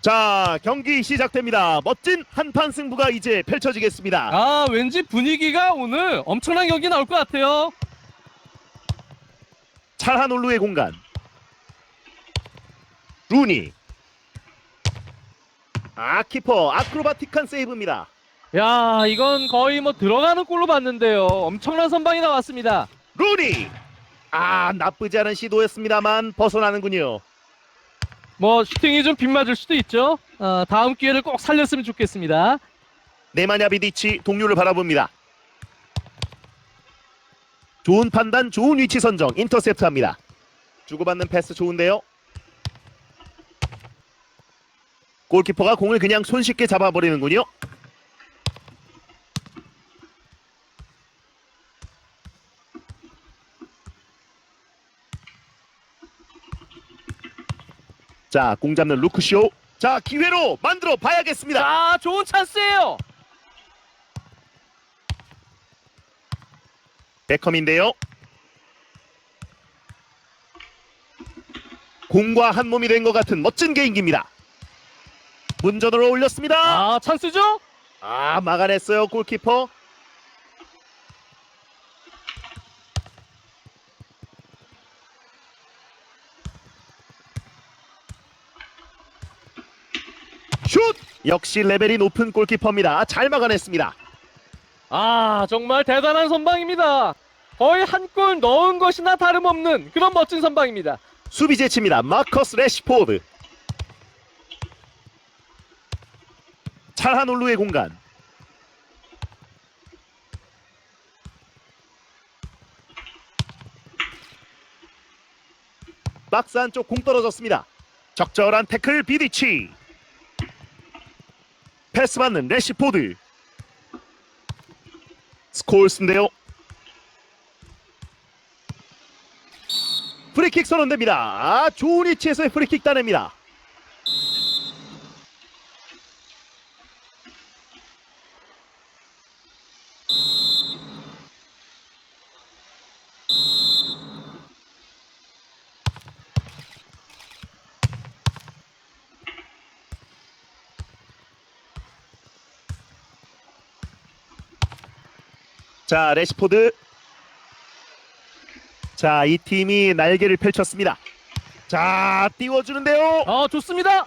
자, 경기 시작됩니다. 멋진 한판 승부가 이제 펼쳐지겠습니다. 아, 왠지 분위기가 오늘 엄청난 경기 나올 것 같아요. 찰한올루의 공간. 루니. 아, 키퍼 아크로바틱한 세이브입니다. 야, 이건 거의 뭐 들어가는 골로 봤는데요. 엄청난 선방이 나왔습니다. 루니. 아, 나쁘지 않은 시도였습니다만 벗어나는군요. 뭐 슈팅이 좀 빗맞을 수도 있죠. 어, 다음 기회를 꼭 살렸으면 좋겠습니다. 네마냐 비디치 동료를 바라봅니다. 좋은 판단, 좋은 위치 선정, 인터셉트합니다. 주고받는 패스 좋은데요. 골키퍼가 공을 그냥 손쉽게 잡아버리는군요. 자, 공 잡는 루크쇼. 자, 기회로 만들어 봐야겠습니다. 자, 좋은 찬스예요. 베컴인데요. 공과 한 몸이 된 것 같은 멋진 개인기입니다. 문전으로 올렸습니다. 아, 찬스죠? 아 막아냈어요 골키퍼. 슛! 역시 레벨이 높은 골키퍼입니다. 잘 막아냈습니다. 아, 정말 대단한 선방입니다. 거의 한 골 넣은 것이나 다름없는 그런 멋진 선방입니다. 수비 제치입니다. 마커스 레시포드. 찰한올루의 공간. 박스 안쪽 공 떨어졌습니다. 적절한 태클 비디치. 패스 받는 레시포드. 스콜스인데요. 프리킥 선언됩니다. 아, 좋은 위치에서의 프리킥 따냅니다. 자, 레시포드 자, 이 팀이 날개를 펼쳤습니다. 자, 띄워주는데요. 어, 좋습니다.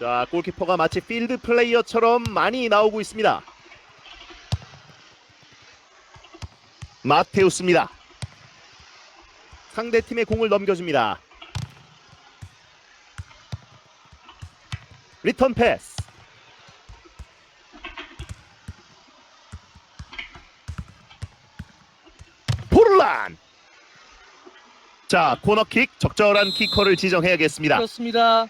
자, 골키퍼가 마치 필드 플레이어처럼 많이 나오고 있습니다. 마테우스입니다. 상대 팀의 공을 넘겨줍니다. 리턴 패스. 포르란. 자, 코너킥 적절한 키커를 지정해야겠습니다. 그렇습니다.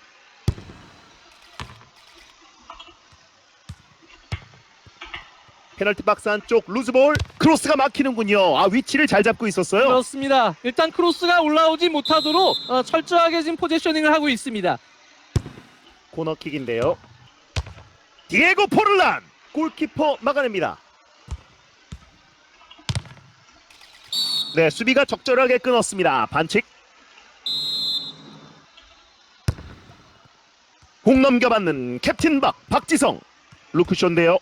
페널티 박스 안쪽 루즈볼 크로스가 막히는군요. 아 위치를 잘 잡고 있었어요. 그렇습니다. 일단 크로스가 올라오지 못하도록 어, 철저하게 지금 포지셔닝을 하고 있습니다. 코너킥인데요. 디에고 포르란 골키퍼 막아냅니다. 네 수비가 적절하게 끊었습니다. 반칙. 공 넘겨받는 캡틴 박 박지성 루크쇼인데요.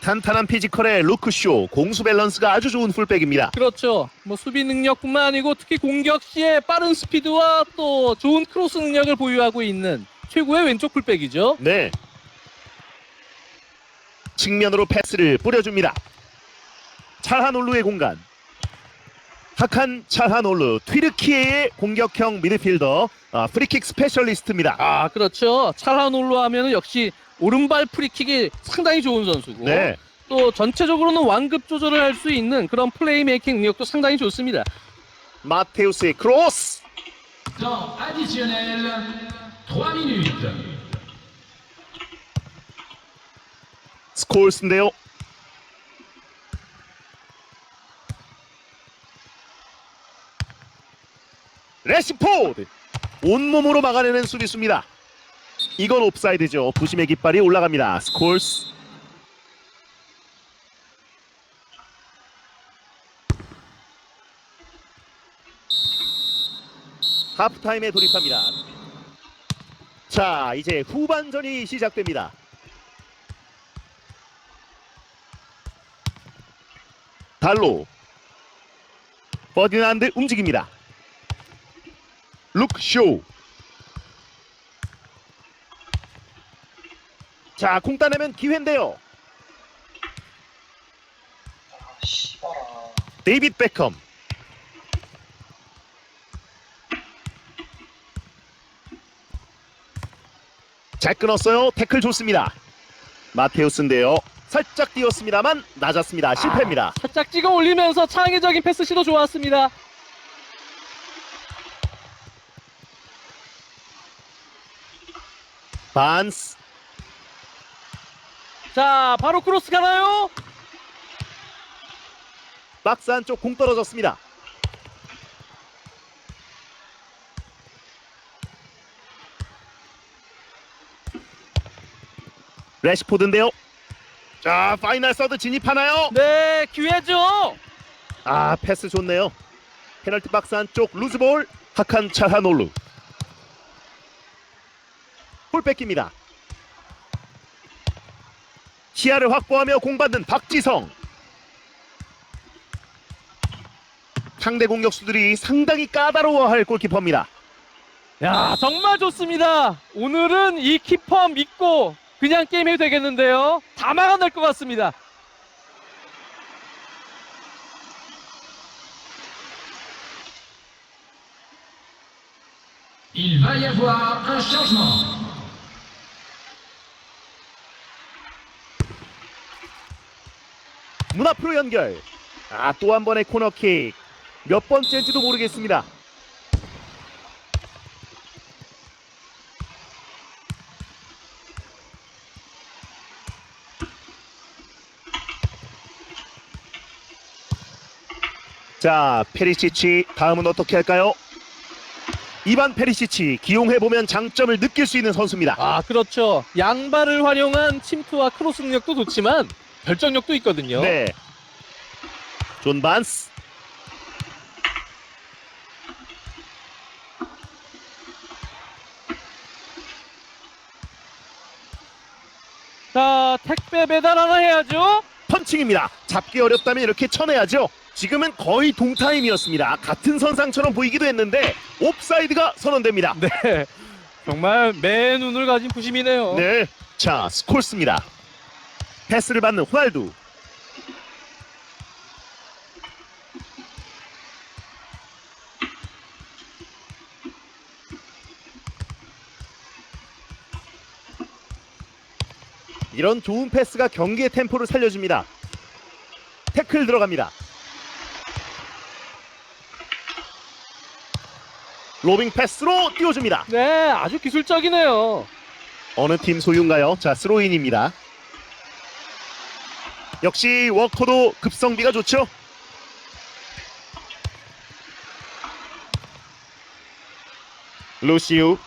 탄탄한 피지컬의 루크쇼 공수 밸런스가 아주 좋은 풀백입니다. 그렇죠. 뭐 수비 능력뿐만 아니고 특히 공격 시에 빠른 스피드와 또 좋은 크로스 능력을 보유하고 있는 최고의 왼쪽 풀백이죠. 네. 측면으로 패스를 뿌려줍니다. 찰한올루의 공간. 하칸 찰한올루 튀르키예의 공격형 미드필더 아, 프리킥 스페셜리스트입니다. 아, 그렇죠. 찰한올로 하면은 역시 오른발 프리킥이 상당히 좋은 선수고 네. 또 전체적으로는 완급 조절을 할 수 있는 그런 플레이메이킹 능력도 상당히 좋습니다. 마테우스의 크로스. Temps additionnel, 3 minutes. 스콜스인데요. 레시포드 온몸으로 막아내는 수비수입니다. 이건 옵사이드죠. 부심의 깃발이 올라갑니다. 스콜스 하프타임에 돌입합니다. 자 자, 이제 후반전이 시작됩니다. 달로 버디난드 움직입니다. 룩쇼 자, 공 따내면 기회인데요. 데이빗 베컴 잘 끊었어요. 태클 좋습니다. 마테우스인데요. 살짝 뛰었습니다만 낮았습니다. 실패입니다. 살짝 찍어 올리면서 창의적인 패스 시도 좋았습니다. 반스 자, 바로 크로스 가나요? 박스 안쪽 공 떨어졌습니다. 레시포드인데요. 자, 파이널 서드 진입하나요? 네, 기회죠. 아, 패스 좋네요. 페널티 박스 안쪽 루즈볼 하칸 차하놀루. 볼 뺏깁니다. 시야를 확보하며 공받는 박지성. 상대 공격수들이 상당히 까다로워할 골키퍼입니다. 야, 정말 좋습니다. 오늘은 이 키퍼 믿고 그냥 게임해도 되겠는데요. 다 막아낼 것 같습니다. Il va y avoir un changement. 문 앞으로 연결. 아, 또 한 번의 코너킥. 몇 번째인지도 모르겠습니다. 자, 페리시치 다음은 어떻게 할까요? 이반 페리시치 기용해 보면 장점을 느낄 수 있는 선수입니다. 아, 그렇죠. 양발을 활용한 침투와 크로스 능력도 좋지만 결정력도 있거든요. 네. 존 반스. 자, 택배 배달 하나 해야죠. 펀칭입니다. 잡기 어렵다면 이렇게 쳐내야죠. 지금은 거의 동타임이었습니다. 같은 선상처럼 보이기도 했는데 옵사이드가 선언됩니다. 네. 정말 매 눈을 가진 부심이네요. 네. 자, 스콜스입니다. 패스를 받는 호날두. 이런 좋은 패스가 경기의 템포를 살려줍니다. 태클 들어갑니다. 로빙 패스로 띄워줍니다. 네, 아주 기술적이네요. 어느 팀 소유인가요? 자, 스로인입니다. 역시 워커도 급성비가 좋죠? 루시우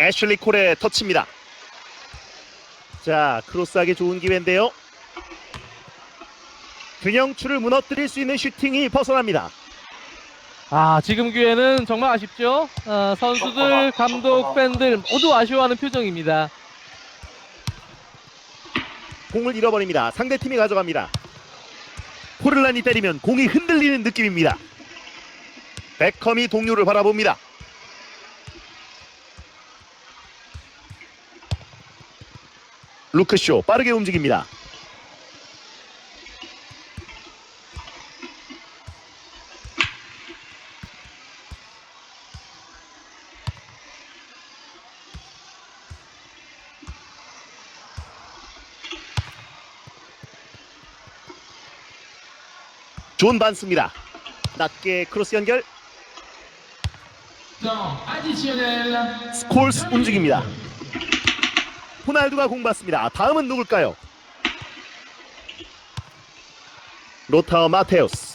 애슐리 콜의 터치입니다. 자, 크로스하기 좋은 기회인데요. 균형추를 무너뜨릴 수 있는 슈팅이 벗어납니다. 아, 지금 기회는 정말 아쉽죠? 아, 선수들, 감독, 팬들 모두 아쉬워하는 표정입니다. 공을 잃어버립니다. 상대 팀이 가져갑니다. 포를란이 때리면 공이 흔들리는 느낌입니다. 베컴이 동료를 바라봅니다. 루크쇼 빠르게 움직입니다. 존 반스입니다. 낮게 크로스 연결. 스콜스 움직입니다. 호날두가 공 받습니다. 다음은 누굴까요? 로타어 마테우스